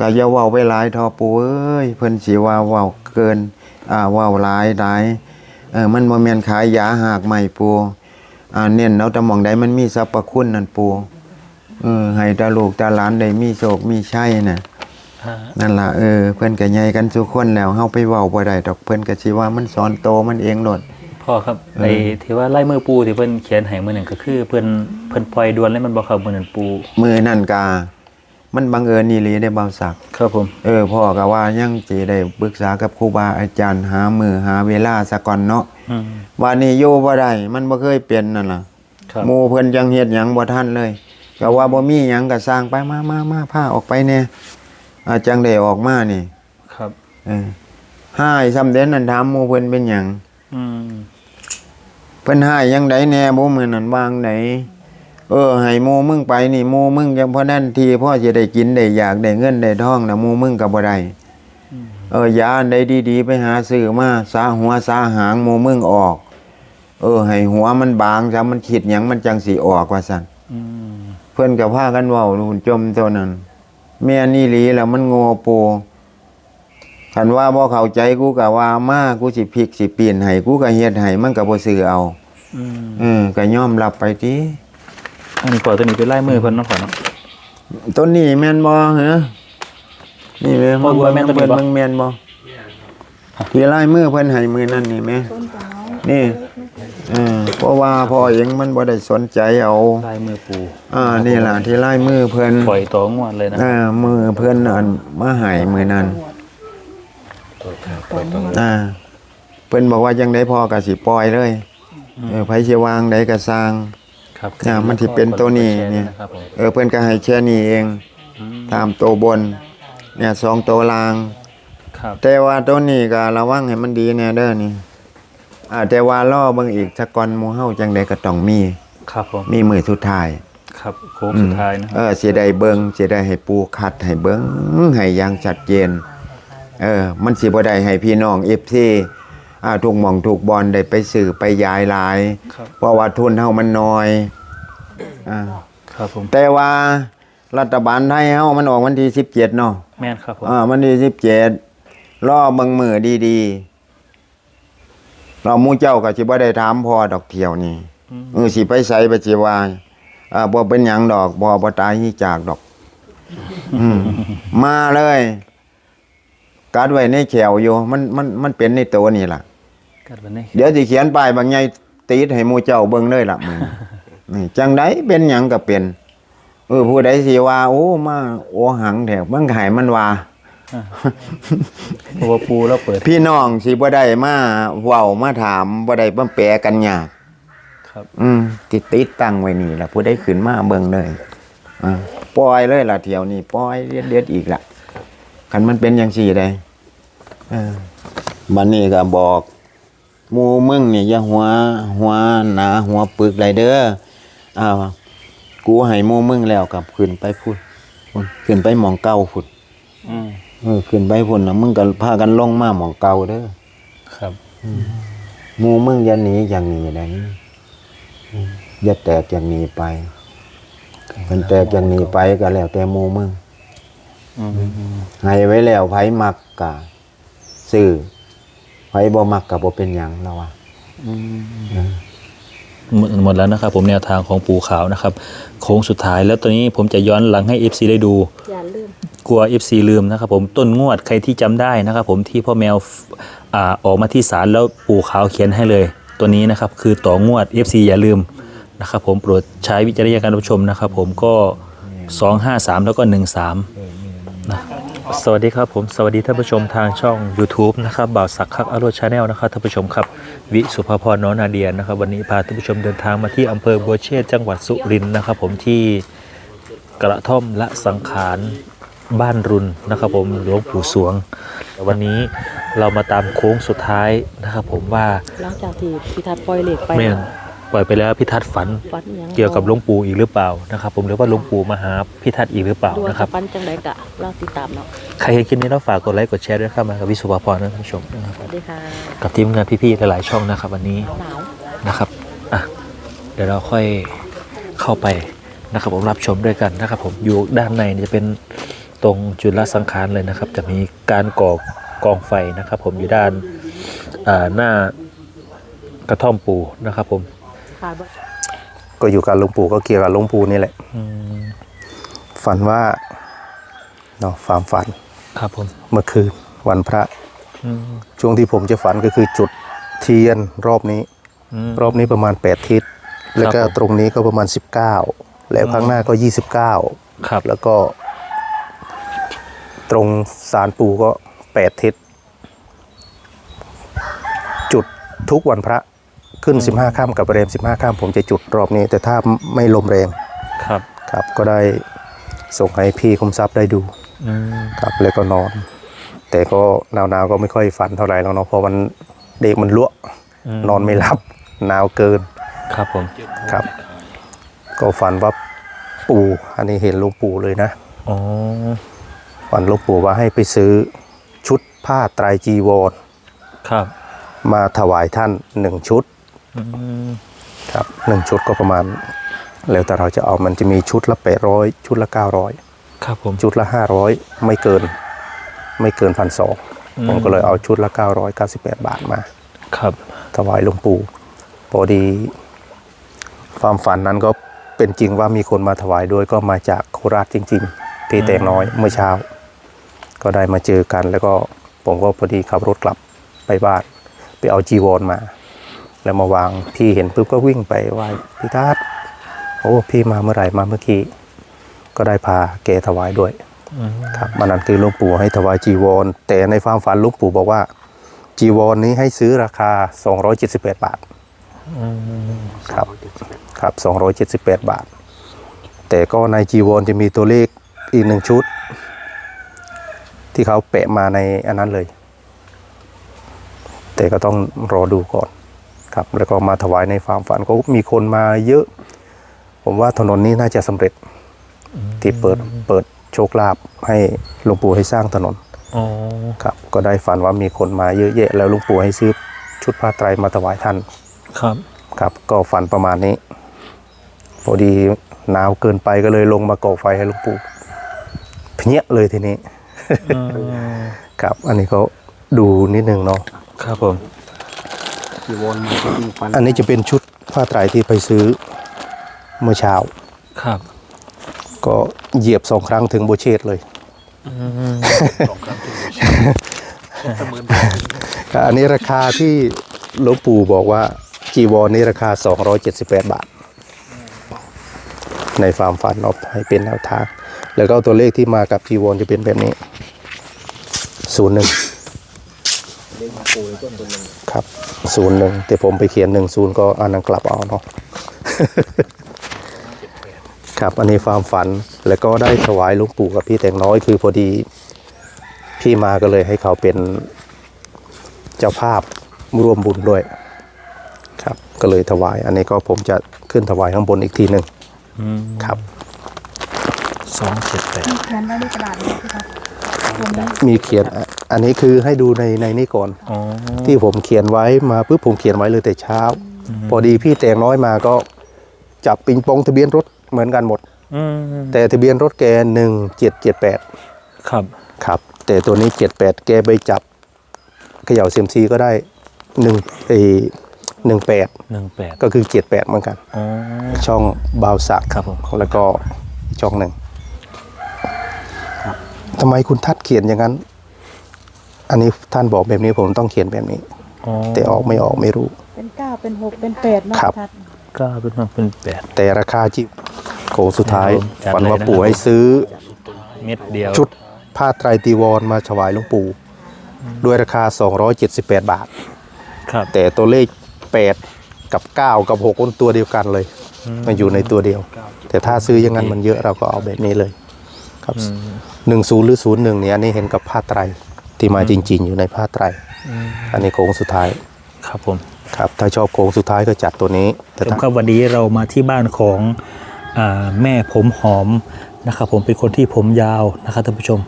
ก็อย่าเว้าไปหลายทอปูเอ้ยเพิ่นสิว่าเว้าเกินอ่าเว้าหลายหลายเออมันบ่แม่นขายยาหากใหม่ปูอ่าเน้นเอาแต่หมองใดมันมีสรรพคุณนั่นปูเออให้ตาลูกตาหลานได้มีโชคมีชัยน่ะฮะนั่นล่ะเออเพิ่นก็ใหญ่กันทุกคนแล้วเฮาไปเว้าบ่ได้ดอกเพิ่นก็สิว่ามันสอนโตมันเองโลดพ่อครับไอ้ที่ว่าไล่มือปูที่เพิ่นเขียนให้มื้อนั้นก็คือเพิ่นเพิ่นปล่อยด่วนเลยมันบ่ครับมื้อนั้นปูมือนั่นกา มันบังเอิญนี่หลีได้เบาสักครับผม เออพ่อก็ว่ายังสิได้ปรึกษากับครูบาอาจารย์หามือหาเวลาซะก่อนเนาะอืมว่านี่อยู่บ่ได้มันบ่เคยเป็นนั่นล่ะครับหมู่เพิ่นจังเฮ็ดหยังบ่ทันเลยก็ว่าบ่มีหยังก็สร้างไปมามามาพาออกไปแน่อาจังได้ออกมานี่ ครับเออหายซ้ำเด่นนั่นถามหมู่เพิ่นเป็นหยังอืมเพิ่นหายยังไดแน่บ่มื้อนั้นวางไหน เออให้หมู่มึงไปนี่หมู่มึงจังพอนั้นทีพ่อจะได้กินได้อยากได้เงินได้ทองน่ะหมู่มึงก็บ่ได้เออยาอันใดดีๆ ไปหาซื้อมาสาหัวสาหางหมูมึงออก เออ ให้หัวมันบางซะมันคิดหยังมันจังสิออกว่าซั่นอืมเพิ่นก็พากันเว้าหุ่นจมเท่านั้นแม่นี่หลีแล้วมันโง่โปคันว่าบ่เข้าใจกูก็ว่ามากูสิพลิกสิเปลี่ยนให้กูก็เฮ็ดให้มันก็บ่ซื้อเอา อืมเออก็ยอมรับไปติ อันนี้ก่อนตัวนี้เป็นไล่มือเพิ่นเนาะก่อนเนาะต้นนี้แม่นบ่เหรอนี่แม่บ่รู้ว่าแม่นต้นนี้บ่เบิ่งแม่นบ่ที่ลายมือเพิ่นให้มือนั่นนี่แม่นี่เออเพราะว่าพ่อเองมันบ่ได้สนใจเอาไล่มือปูอ่านี่ล่ะที่ลายมือเพิ่นปล่อยต่องวดเลยนะเออมือเพิ่นอันมาให้มือนั้นอ่าเพิ่นบอกว่าจังได๋พ่อก็สิปล่อยเลยเออไผสิวางใดก็สร้าง ครับอ่ามันสิเป็นตัวนี้เนี่ยนะครับผมเออเพิ่นก็ให้แค่นี้เอง อืมตามตัวบน เนี่ยสองตัวล่าง ครับแต่ว่าตัวนี้ก็ระวังให้มันดีแน่เด้อนี่อ่าแต่ว่าล่อเบิ่งอีกสักก่อนหมู่เฮาจังไดก็ต้องมี ครับผมมีมือสุดท้ายครับโค้งสุดท้ายนะคเอรับอสิได้เบิ่งสิได้ให้ปูคัดให้เบิ่งให้อย่างชัดเจน เออ มันสิบ่ได้ให้พี่น้อง FC อ่าทุกหม่องทุกบอลได้ไปสื่อไปย้ายหลาย ครับเพราะว่าทุนเฮามันน้อย อ่าครับผมแต่ว่ารัฐบาลไทยเฮามันออกวันที่17เนาะแม่นครับผมอ่าวันที่17รอเบิ่งมือดีๆ เราหมู่เจ้าก็สิบ่ได้ถามพ่อดอกเที่ยวนี่อืมเออสิไปใส่ไปสิว่าอ่าบ่เป็นหยังดอกบ่บ่ตายฮีจากดอก อืมมาเลยกัดไว้ในแขวอยู่ มันมันมันเป็นในตัวนี่ล่ะ กัดวันนี้เดี๋ยวสิเขียนป้ายบางใหญ่ติดให้หมู่เจ้าเบิ่งเลยล่ะมึง นี่จังไดเป็นหยังก็เป็นเออผู้ใดสิว่า โอ้มาโอหังแถวมันก็ให้มันว่าเพราะว่าปูแล้วเปิด พี่น้องสิบ่ได้มาเว้ามาถามบ่ได้มาแปลกันยากครับ อืมติดติดตั้งไว้นี่ล่ะผู้ใดขึ้นมาเบิ่งเลยอ่าปล่อยเลยล่ะเที่ยวนี้ปล่อยเด็ดเด็ดๆอีกล่ะคันมันเป็นจังซี่ได้เออบัดนี้ก็บอกหมู่มึงนี่อย่าหัวหัวหนาหัวปึกไรเด้อ อ้าวกูให้หมู่มึงแล้วกับขึ้นไปพุ่นพุ่นขึ้นไปหมองเก่าพุ่นอืมเออขึ้นไปพุ่นน่ะมึงก็พากันลงมาหมองเก่าเด้อครับหมู่มึงอย่าหนีอย่างนี้ได้อืมอย่าแตกอย่างนี้ไปมันแตกอย่างนี้ไปก็แล้วแต่หมู่มึงอืมให้ไว้แล้วไผมักกะซื้อไผบ่มักกะบ่เป็นหยังแล้วว่า หมดหมดแล้วนะครับผมแนวทางของปูขาวนะครับ โค้งสุดท้ายแล้วตอนนี้ผมจะย้อนหลังให้ FC ได้ดู อย่าลืม กลัว FC ลืมนะครับผมต้นงวดใครที่จำได้นะครับผมที่พ่อแมวอ่าออกมาที่ศาลแล้วปู่ขาวเขียนให้เลย ตัวนี้นะครับคือต่องวด FC อย่าลืมนะครับผมโปรดใช้วิจารณญาณการรับชมนะครับผมก็ 253 แล้วก็ 13นะ สวัสดีครับผมสวัสดีท่านผู้ชมทางช่อง YouTube นะครับบ่าวสักคักอารชาแนลนะครับท่านผู้ชมครับวิสุภาพรน้องนาเดียนะครับ วันนี้พาท่านผู้ชมเดินทางมาที่อำเภอบัวเชษจังหวัดสุรินทร์นะครับ ผมที่กระท่อมละสังขารบ้านรุนนะครับผมหลวงปู่สวง วันนี้เรามาตามโค้งสุดท้ายนะครับผมว่าหลังจากที่พิทัศน์ปล่อยเหล็กไป แม่น ปล่อยไปแล้วพิทัศน์ฝันฟันอิหยังเกี่ยวกับหลวงปู่อีกหรือเปล่านะครับผมหรือว่าหลวงปู่มาหาพิทัศน์อีกหรือเปล่าดูว่านะครับปันจังไดกะเราติดตามเนาะใครเห็นคลิปนี้แล้วฝากกดไลค์กดแชร์ด้วยครับมากับวิสุภาพรนะท่านผู้ชมนะครับสวัสดีค่ะกับทีมงานพี่ๆหลายๆช่องนะครับวันนี้หนาว นะครับอะเดี๋ยวเราค่อยเข้าไปนะครับผมรับชมด้วยกันนะครับผมอยู่ด้านในเนี่ยจะเป็นตรงจุลสังขารเลยนะครับ จะมีการก่อกองไฟนะครับ ผมอยู่ด้านอ่าหน้ากระท่อมปูนะครับผม ขาดบ่ก็อยู่กับหลวงปู่ก็เกี่ยวกับหลวงปู่นี่แหละอืมฝันว่าเนาะความฝัน ครับผมเมื่อคืนวันพระอืมช่วงที่ผมจะฝันก็คือจุดเทียนรอบนี้อืมรอบนี้ประมาณ8ทิศแล้วก็ผมตรงนี้ก็ประมาณ19แล้วข้างหน้าก็29ครับแล้วก็ ตรงสารปู่ก็8ทิศจุดทุกวันพระ ขึ้น 15ค่ำกับเรม15ค่ำผมจะจุดรอบนี้ แต่ถ้าไม่ลมแรงครับครับก็ได้ส่งให้พี่คุมทรัพย์ได้ดูอืมครับแล้วก็นอน แต่ก็หนาวๆก็ไม่ค่อยฝันเท่าไหร่แล้วเนาะเพราะมันเด็กมันลวกนอนไม่หลับหนาวเกินครับผมครับ ก็ฝันว่าปู่อันนี้เห็นหลวงปู่เลยนะอ๋อฝันหลวงปู่ว่าให้ไปซื้อชุดผ้าไตรจีวรครับ มาถวายท่านหนึ่งชุดอืม ครับหนึ่งชุดก็ประมาณ แล้วแต่เราจะเอามันจะมีชุดละแปดร้อยชุดละเก้าร้อยครับผมชุดละห้าร้อยไม่เกิน ไม่เกินพันสองอืมผมก็เลยเอาชุดละเก้าร้อยเก้าสิบแปดบาทมา ครับถวายหลวงปู่พอดี ความฝันนั้นก็เป็นจริงว่ามีคนมาถวายด้วยก็มาจากโคราชจริง ๆ พี่แตงน้อยเมื่อเช้า ก็ได้มาเจอกันแล้วก็ผมก็พอดีขับรถกลับไปบ้าน ไปเอาจีวรมา แล้วมาวางพี่เห็นปุ๊บก็วิ่งไปไหว้พี่ทัศน์โอ้พี่มาเมื่อไหร่มาเมื่อกี้ก็ได้พาแกถวายด้วยครับมันนั้นคือหลวงปู่ให้ถวายจีวร แต่ในความฝันหลวงปู่บอกว่า จีวรนี้ให้ซื้อราคา 278บาทครับครับ 278 บาท แต่ก็ในจีวรจะมีตัวเลขอีกหนึ่งชุด ที่เขาแปะมาในอันนั้นเลย แต่ก็ต้องรอดูก่อน ครับแล้วก็มาถวายในความฝันก็มีคนมาเยอะ ผมว่าถนนนี้น่าจะสำเร็จที่เปิดเปิดโชคลาภให้หลวงปู่ให้สร้างถนนอ๋อครับ ก็ได้ฝันว่ามีคนมาเยอะแยะแล้วหลวงปู่ให้ซื้อชุดผ้าไตรมาถวายท่านครับ ครับ ก็ฝันประมาณนี้ พอดีหนาวเกินไปก็เลยลงมาก่อไฟให้หลวงปู่เพี้ยเลยทีนี้อืมครับ อันนี้ก็ดูนิดนึงเนาะครับผม อันนี้จะเป็นชุดผ้าไตรที่ไปซื้อเมื่อเช้า ครับ ก็เหยียบสองครั้งถึงโบเชตเลยอืมครับอันนี้ราคาที่หลวงปู่บอกว่าจีวรนี่ราคา 278 บาท ในฟาร์มฟันเอาให้เป็นแนวทาง แล้วก็ตัวเลขที่มากับจีวรจะเป็นแบบนี้ศูนย์หนึ่ง ครับศูนย์หนึ่งแต่ผมไปเขียนหนึ่งศูนย์ก็อันนั้นกลับเอาเนาะ ครับอันนี้ฟาร์มฝันแล้วก็ได้ถวายหลวงปู่กับพี่แต่งน้อยคือพอดีพี่มาก็เลยให้เขาเป็นเจ้าภาพร่วมบุญด้วยครับ ก็เลยถวาย อันนี้ก็ผมจะขึ้นถวายข้างบนอีกทีหนึ่งอืมครับ สองเจ็ดแปดเขียนไว้ในกระดาษนี้ครับตรงนี้ มีเขียนอะอันนี้คือให้ดูในในนี้ก่อนอ๋อที่ผมเขียนไว้มาปุ๊บผมเขียนไว้เลยแต่เช้า พอดีพี่แตงน้อยมาก็จับปิงปองทะเบียนรถเหมือนกันหมดอืมแต่ทะเบียนรถแกหนึ่งเจ็ดเจ็ดแปดครับครับ แต่ตัวนี้เจ็ดแปดแกไปจับเขย่าเซียมซีก็ได้หนึ่งเอหนึ่งแปดหนึ่งแปดก็คือเจ็ดแปดเหมือนกันอ๋อช่องบาวสักครับผมแล้วก็อีกช่องหนึ่ง ทำไมคุณทัดเขียนอย่างนั้น อันนี้ท่านบอกแบบนี้ผมต้องเขียนแบบนี้ อ๋อแต่ออกไม่ออกไม่รู้ เป็นเก้าเป็นหกเป็นแปดเนาะครับ ทัดเก้าเป็นมาเป็นแปด แต่ราคาจิโขงสุดท้ายจัดเลยฝันว่านะครับปู่ให้ซื้อ เม็ดเดียวชุดผ้าไตรตีวรมาถวายหลวงปู่ ด้วยราคา 278 บาท ครับ แต่ตัวเลข 8 กับ 9 กับ6คนตัวเดียวกันเลยมันอยู่ในตัวเดียว แต่ถ้าซื้ออย่างนั้นมันเยอะเราก็เอาแบบนี้เลย ครับหนึ่งศูนย์หรือศูนย์หนึ่งเนี่ยอันนี้เห็นกับผ้าไตรที่มาจริง ๆ อยู่ในผ้าไตรอันนี้โค้งสุดท้ายครับผมครับถ้าชอบโค้งสุดท้ายก็จัดตัวนี้แต่ผมถ้าครับวันนี้เรามาที่บ้านของอาแม่ผมหอมนะครับผมเป็นคนที่ผมยาวนะครับท่านผู้ชม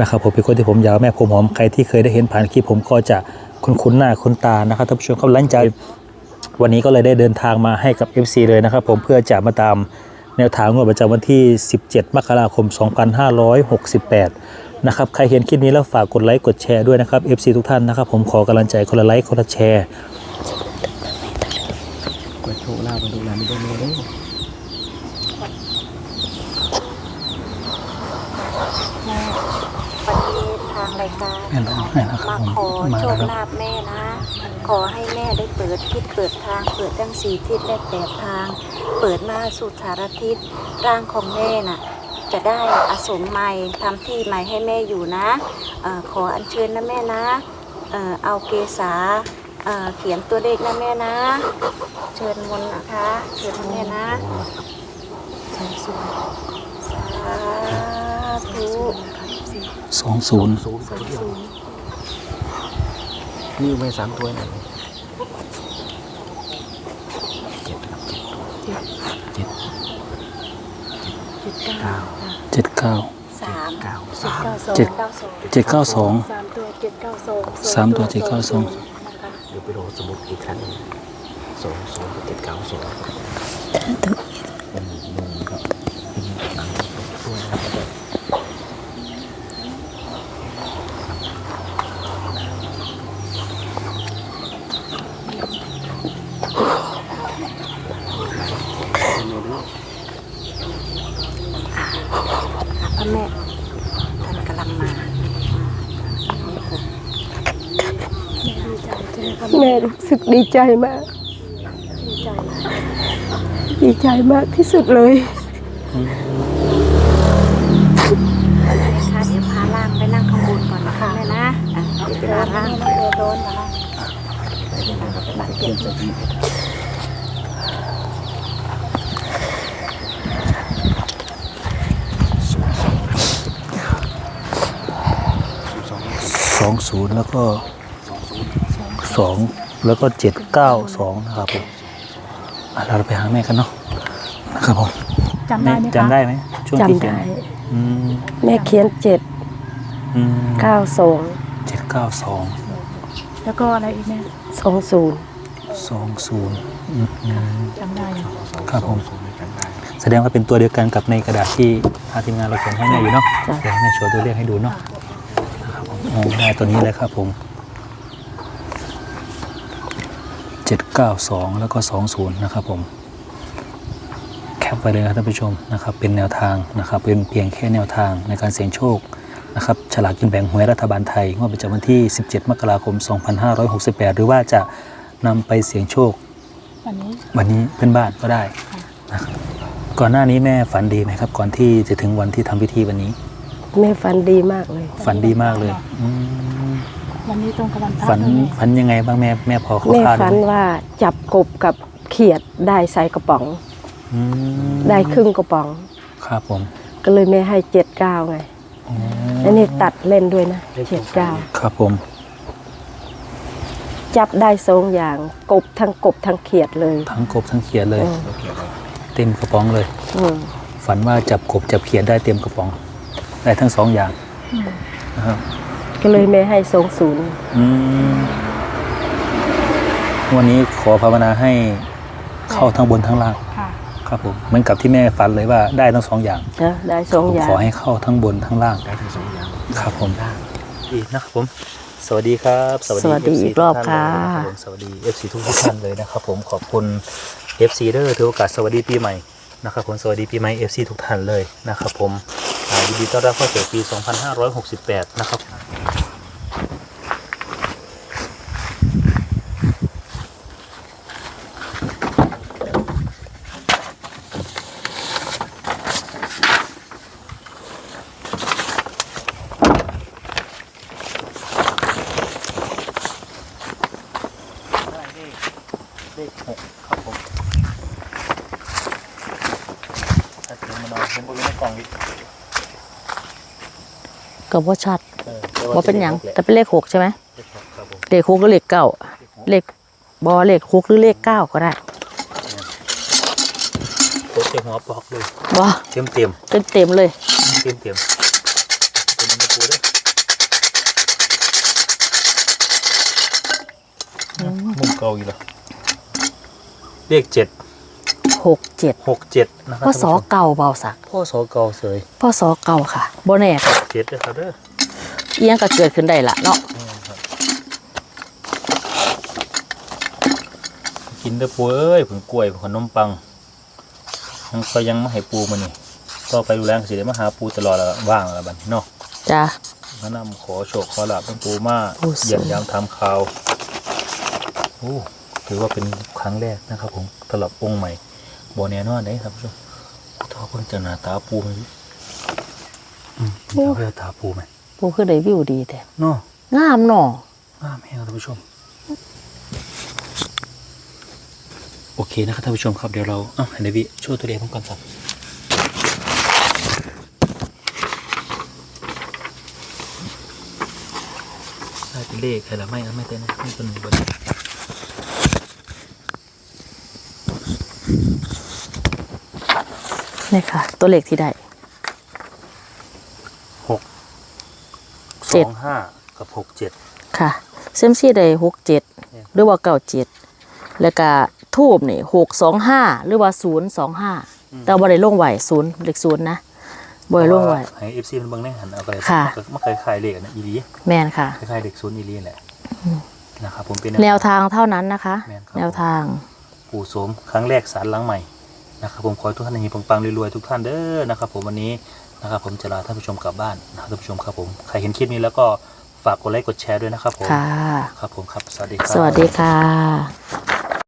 นะครับผมเป็นคนที่ผมยาวแม่ผมหอมใครที่เคยได้เห็นผ่านคลิปผมก็จะคุ้นคุ้นๆหน้าคุ้นตานะครับท่านผู้ชมครับหลังจากวันนี้ก็เลยได้เดินทางมาให้กับ FC เลยนะครับผมเพื่อจะมาตาม แนวทางงวดประจำวันที่ 17 มกราคม 2568 นะครับ ใครเห็นคลิปนี้แล้วฝากกดไลค์กดแชร์ด้วยนะครับ FC ทุกท่านนะครับ ผมขอกำลังใจคนละไลค์คนละแชร์มาโชว์ลามาดูแลไม่ได้เลยวันนี้ทางรายการแม่นแล้วแม่นแล้วครับมาผมขอมาโชแล้วคครับลาภแม่นะ ขอให้แม่ได้เปิดทิศเปิดทางเปิดทั้งสี่ทิศและแปดทาง เปิดมาสู่สารทิศร่างของแม่น่ะจะได้อาสมใหม่ทำที่ใหม่ให้แม่อยู่นะเออขออัญเชิญนะแม่นะเออเอาเกษาเอ่อเขียนตัวเลขนะแม่นะ เชิญมนต์นะคะเชิญนะแม่นะสาธุสองศูนย์นี่ไม่สามตัวไหน เจ็ดเก้าสามเก้าเก้าสองเจ็ดเก้าสองเจ็ดเก้าสองสามตัวเจ็ดเก้าสองสามตัวเจ็ดเก้าสองนะคะเดี๋ยวไปรอสมุดอีกครั้งหนึ่งสองสองกับเจ็ดเก้าสองอืมหนึ่งก็เป็นหนังตัวนะครับ พ ระแม่ท่านกำลังมาแม่รู้สึกดีใจมาก ดีใจมากที่สุดเลยค่ะเดี๋ยวพาล่างไปนั่งข้างบนก่อนนะคะแม่นะอะเดี๋ยวพาล่างเรือโดนนะคะ สองศูนย์แล้วก็สองแล้วก็เจ็ดเก้าสองนะครับผมอะเราไปหาแม่กันเนาะนะครับผมจำได้ไหมคะจำได้ไหมช่วงที่จำได้เขียนอืมแม่เขียนเจ็ดอืมเก้าสองเจ็ดเก้าสองแล้วก็อะไรอีกเนี่ยสองศูนย์สองศูนย์อืมอืมจำได้อยู่ครับผมแสดงว่าเป็นตัวเดียวกันกับในกระดาษที่ทางทีมงานเราเขียนให้แม่อยู่เนาะเดี๋ยวให้แม่โชว์ตัวเลขให้ดูเนาะ นะครับผมโอ้ได้ตัวนี้เลยครับผมเจ็ดเก้าสองแล้วก็สองศูนย์นะครับผม แคปไปเลยครับท่านผู้ชมนะครับ เป็นแนวทางนะครับ เป็นเพียงแค่แนวทางในการเสี่ยงโชคนะครับฉลากกินแบ่งหวยรัฐบาลไทยงวดประจำวันที่ 17 มกราคม 2568 หรือว่าจะนำไปเสี่ยงโชค วันนี้วันนี้เพื่อนบ้านก็ได้นะครับก่อนหน้านี้แม่ฝันดีไหมครับ ก่อนที่จะถึงวันที่ทำพิธีวันนี้ แม่ฝันดีมากเลย ฝันดีมากเลยอืมวันนี้ตรงกับวันพระฝันด้วยฝันยังไงบ้างแม่แม่พอเขาแม่คาดฝันว่าจับกบกับเขียดได้ใส่กระป๋อง อืมได้ครึ่งกระป๋อง ครับผมก็เลยแม่ให้เจ็ดเก้าไงอ๋ออันนี้ตัดเล่นด้วยนะเจ็ดเก้าครับผม จับได้สองอย่างกบทั้งกบทั้งเขียดเลย ทั้งกบทั้งเขียดเลยอืมเต็มกระป๋องเลย อืม ฝันว่าจับกบจับเขียดได้เต็มกระป๋อง ได้ทั้งสองอย่างนะครับก็เลยแม่ให้สองศูนย์อืมวันนี้ขอภาวนาให้เข้าทั้งบนทั้งล่างค่ะครับผมเหมือนกับที่แม่ฝันเลยว่าได้ทั้งสองอย่างนะได้สองอย่างขอให้เข้าทั้งบนทั้งล่างได้ทั้งสองอย่างครับผมดีนะครับผมสวัสดีครับ สวัสดี FC อีกรอบทุท่านเลยนค่ะรับผมสวัสดี FC ทุกทุกท่านเลยนะครับผมขอบคุณ FC เดอร์ถือโอกาสสวัสดีปีใหม่ นะครับผมสวัสดีปีใหม่ FC ทุกท่านเลยนะครับผมยินดีต้อนรับเข้าสู่ปี 2568 นะครับ เลขหกครับผมถ้าถึงมานอนผมก็อยู่ในกล่องอีก ก็บ่ชัดเออบ่เป็นหยังแต่เป็นเลขหกใช่ไหมเลขหกครับผมเลขหกหรือเลขเก้าเลขบอเลขหกหรือเลขเก้าก็ได้โคตรเต็มหัวปอกเลยบอเต็มเต็มเต็มเต็มๆเลยเต็มเต็มเป็นมันปูด้วยมุมเก่าอีกแล้วเลขเจ็ด หกเจ็ดหกเจ็ดนะครับพ่อสอท่านผู้ชมเก่าเบาสักพ่อสอเก่าเสยพ่อสอเก่าค่ะโบแน่ค่ะเจ็ดเลยครับเด้อเอียงก็เกิดขึ้นได้ละเนาะนี่ครับกินเด้อปูเอ้ยผลกล้วยขนมปังมันก็ยังไม่ให้ปูมานี่ต่อไปดูแลสิได้มาหาปูตลอดแล้วว่างแล้วบัดนี้เนาะจ้ามานำขอโชคขอลาบเป็นปูมาโอ้สวยเยี่ยมยามทำข่าวโอ้ถือว่าเป็นครั้งแรกนะครับผมสำหรับองค์ใหม่ บอแน่นอนเลยครับผู้ชมถ้าเพิ่งจะหน้าตาปูไหมอืมนี่เขาเรียกตาปูไหมปูคือได้วิวดีแต่เนาะงามเนาะงามแห้งท่านผู้ชม โอเคนะครับท่านผู้ชมครับเดี๋ยวเราเอ้าเดวิโชว์ตัวเลขผมก่อนครับได้เป็นเลขใครละไม่เอาไม่เต้นนะไม่เป็นบน นี่ค่ะ ตัวเลขที่ได้ หกเจ็สดองห้ากับหกเจ็ด ค่ะ เซยมซี่ได้หกเจ็ดหรือว่าเก้าเจ็ดแล้วก็ทูบนี่หกสองห้าหรือว่าศูนย์สองห้าแต่บ่ได้ลงไหวศูนย์เลขศูนย์นะบ่ได้ลงไหว ให้เอฟซีมันเบิ่งได้หันเอาไปค่ะ มันเคยขายเลขนะอีลีแมนค่ะ คล้ายๆเด็กศูนย์อีลีแหละนะครับผมเป็น แนวทางเท่านั้นนะคะ แม่นครับ แนวทาง ปู่โสมครั้งแรกสารหลังใหม่ นะครับผมขอให้ทุกท่านมีปังๆรวยๆทุกท่านเด้อนะครับผมวันนี้นะครับผมจะลาท่านผู้ชมกลับบ้านนะครับท่านผู้ชมครับผมใครเห็นคลิปนี้แล้วก็ฝากกดไลค์กดแชร์ด้วยนะครับผมค่ะ ครับผมครับสวัสดีครับ สวัสดีค่ะ